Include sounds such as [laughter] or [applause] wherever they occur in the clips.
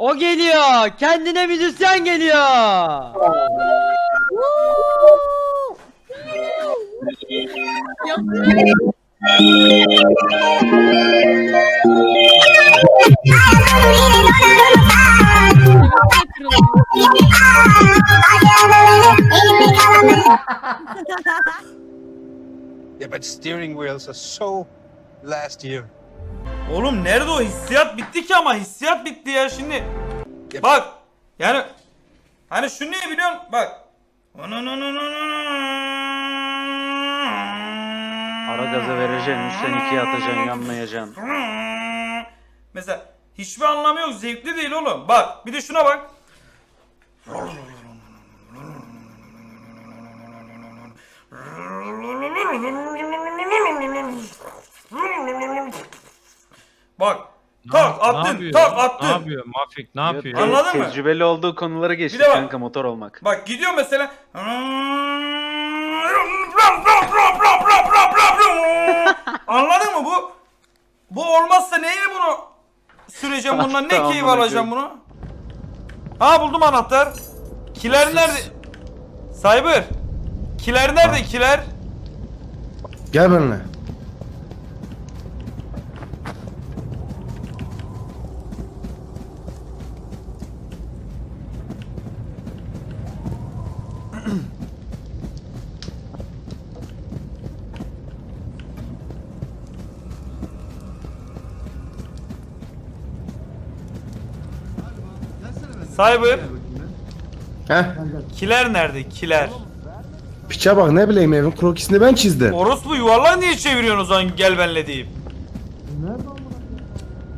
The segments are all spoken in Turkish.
O geliyor. Kendine müzisyen geliyor. Yeah, but steering wheels are so last year. Oğlum nerede o hissiyat bitti ki ama hissiyat bitti ya şimdi. Bak yani hani şu ne biliyorsun bak. Ara gazı vereceksin, üstten ikiye atacaksın, yanmayacaksın. Mesela hiçbir anlamı yok zevkli değil oğlum. Bak bir de şuna bak. Tak attın, tak Ne attın. yapıyor? Mafik ne yapıyor? Te- Anladın mı? Tecrübeli olduğu konulara geçti Bir de bak. kanka motor olmak. Bak gidiyor mesela. Anladın mı bu? Bu olmazsa neye bunu süreceğim bundan ne Tamam, keyif amına alacağım bunu? Ha buldum anahtar. Kiler nerede? Cyber. Kiler nerede kiler? Gel benimle. Cyber. Heh. Kiler nerede? Kiler. Piçe bak ne bileyim evin krokisini ben çizdim. Orospu yuvarlak niye çeviriyorsun o zaman gel benle deyip.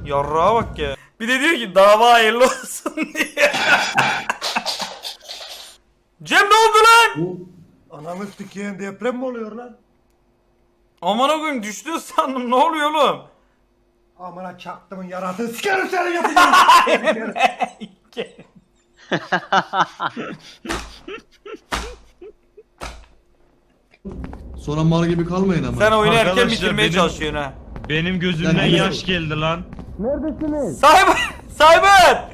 Yarrağa bak ya. Bir de diyor ki dava hayırlı olsun [laughs] diye. Cem ne oldu lan? Ananı sikeyim deprem mi oluyor lan? Aman koyayım düştü sandım ne oluyor oğlum? Amına çaktımın yaratığını sikerim seni yapacağım. [laughs] [laughs] Sonra mal gibi kalmayın ama. Sen oyunu erken Arkadaşlar, bitirmeye benim- çalışıyorsun ha. Benim gözümden Lan, yaş geldi lan. Cyber! Cyber!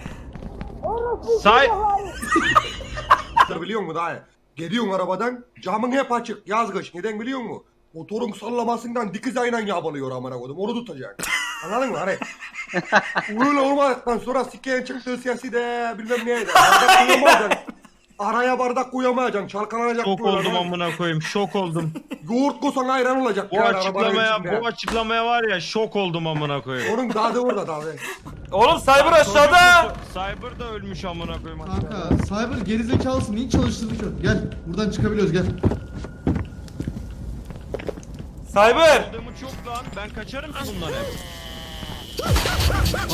Say biliyor musun dayı? Geliyorsun arabadan camın hep açık yaz kış neden biliyor musun? Motorun sallamasından dikiz aynen yabalıyor amına koydum onu tutacak. Anladın mı hani? [laughs] Öyle olmadıktan sonra sikeyen çıktığı sesi de bilmem neydi. Bardak koyamayacaksın. Araya bardak koyamayacaksın. Çalkalanacak şok oldum amına koyayım. Şok oldum. Yoğurt koysan ayran olacak. Bu yani arabanın açıklamaya içinde. bu açıklamaya var ya şok oldum amına koyayım. Onun dadı orada dadı. Oğlum Cyber aşağıda! Cyber da ölmüş amına koyayım. Kanka Cyber gerizekalısın niye çalıştırdık. Gel buradan çıkabiliyoruz gel. Cyber! Adamı çok lan. Ben kaçarım ki bundan hep.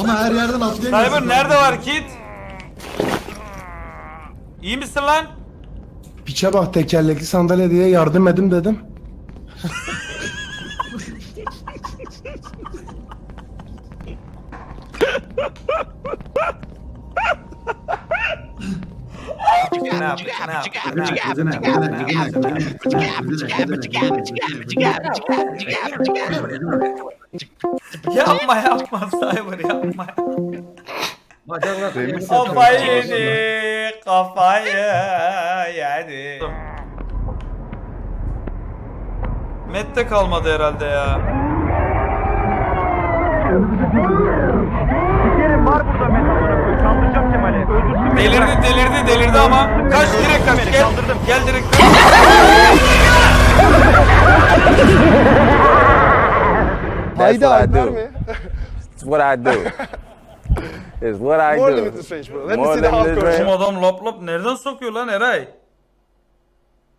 Ama her yerden atlayamıyorsun. Cyber nerede var kit? İyi misin lan? Piçe bak tekerlekli sandalye diye yardım edim dedim. [laughs] Yapma yapma Cyber yapma. Kafayı yedi, kafayı yedi. Mette kalmadı herhalde ya. Delirdi delirdi delirdi ama kaç direkt kaç gel gel direkt kaç. Haydi Alper mi? It's what I do. It's what I More do. limited range bro. Let me More see the limited hardcore. range. Oğlum adam lop lop nereden sokuyor lan Eray?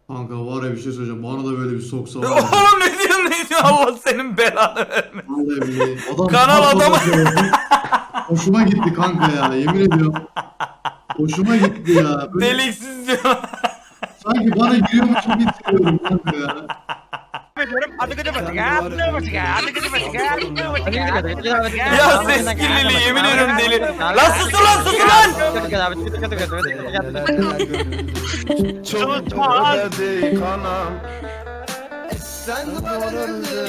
Kanka var ya bir şey söyleyeceğim. Bana da böyle bir soksa var. ya. [laughs] Oğlum ne diyorsun ne diyorsun Allah senin belanı vermesin. Vallahi billahi. Adam Kanal adamı-. Hoşuma gitti kanka ya yemin ediyorum. Hoşuma gitti ya. Böyle Deliksiz diyor. sanki bana giriyormuş gibi hissediyorum kanka ya. ya ses kirliliği yemin ederim deli. Lan susun lan susun lan.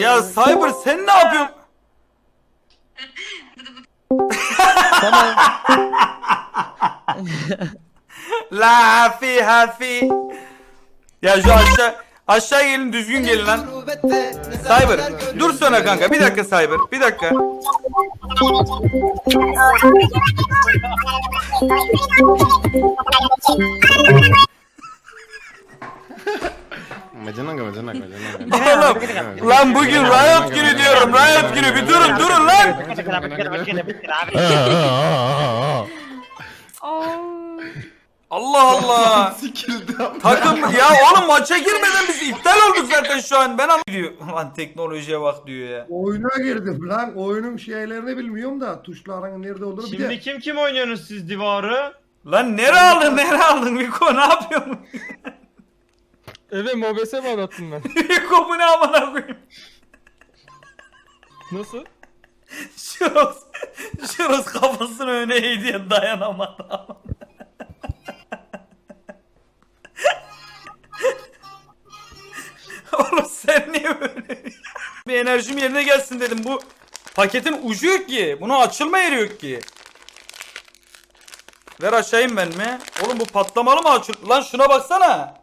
Ya Cyber sen ne yapıyorsun? La fi hafi. Ya şu aşağı aşağı gelin düzgün gelin lan. Cyber dur sonra kanka bir dakika Cyber bir dakika. Oğlum lan bugün Riot günü diyorum Riot günü bir durun durun lan. Takım ya oğlum maça girmeden biz iptal olduk zaten şu an. Ben anlıyorum. Lan teknolojiye bak diyor ya. Oyuna girdim lan. Oyunun şeylerini bilmiyorum da tuşların nerede olduğunu bir Şimdi de. kim kim oynuyorsunuz siz divarı? Lan nere aldın nere aldın Miko ne yapıyorsun? [laughs] Eve mobese mi anlattın ben? [laughs] Miko bu ne amına koyayım? Nasıl? Şuros, Şuros kafasını öne eğdi ya dayanamadı. Sen niye böyle? [laughs] bir enerjim yerine gelsin dedim. Bu paketin ucu yok ki. Bunu açılma yeri yok ki. Ver aşağıyım ben mi? Oğlum bu patlamalı mı açıl? Lan şuna baksana.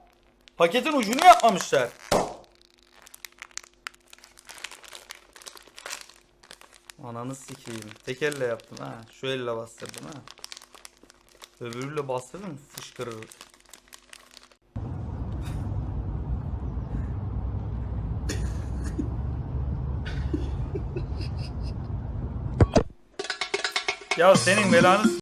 Paketin ucunu yapmamışlar. Ananı sikeyim. Tek elle yaptım ha. Şu elle bastırdım ha. Öbürüyle bastırdım fışkırır. Ya senin belanı